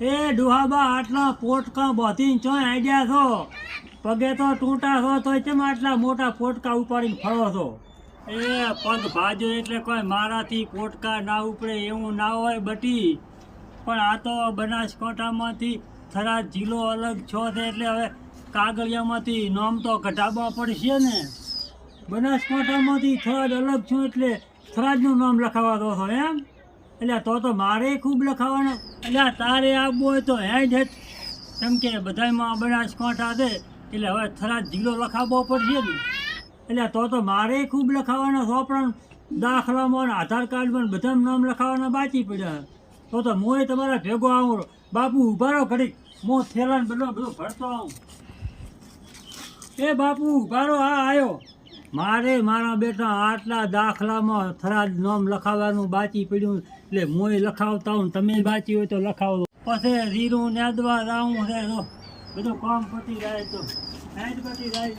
એ ડુહાબા આટલા પોટકા બોધીને ચોય આઈડિયા છો? પગે તો ટૂંટા છો તો કેમ આટલા મોટા પોટકા ઉપાડીને ફરો છો? એ પગ ભાજો એટલે કોઈ મારાથી પોટકા ના ઉપડે એવું ના હોય બટી. પણ આ તો બનાસકાંઠામાંથી થરાદ જિલ્લો અલગ છો છે એટલે હવે કાગળિયામાંથી નામ તો કઢાવવા પડશે ને. બનાસકાંઠામાંથી થરાદ અલગ છું એટલે થરાદનું નામ લખાવા દો છો એમ? એટલે તો તો મારે ખૂબ લખાવાનું. એટલે તારે આવવું હોય તો હેડ હેઠ કેમ કે બધાયમાં બનાસકાંઠા છે, એટલે હવે થરાદ જિલ્લો લખાવવો પડશે ને. એટલે તો તો મારે ખૂબ લખાવાના સોપડા દાખલામાં આધાર કાર્ડમાં બધામાં નામ લખાવાના બાકી પડ્યા તો તો મોય તમારા ભેગો આવું. બાપુ ઊભા રહો ઘડીક. હું થેલાને બધો બધો ભરતો આવું. એ બાપુ ઊભા રહો, હા આવ્યો મારે મારા બેટા આટલા દાખલામાં થરાદ નામ લખાવવાનું બાકી પડ્યું, એટલે મોય લખાવતા હું તમે બાકી હોય તો લખાવો. પછી રીરું નેદવા રાવું છે તો બધું કામ પતી જાય તો. હેડ પતી જાય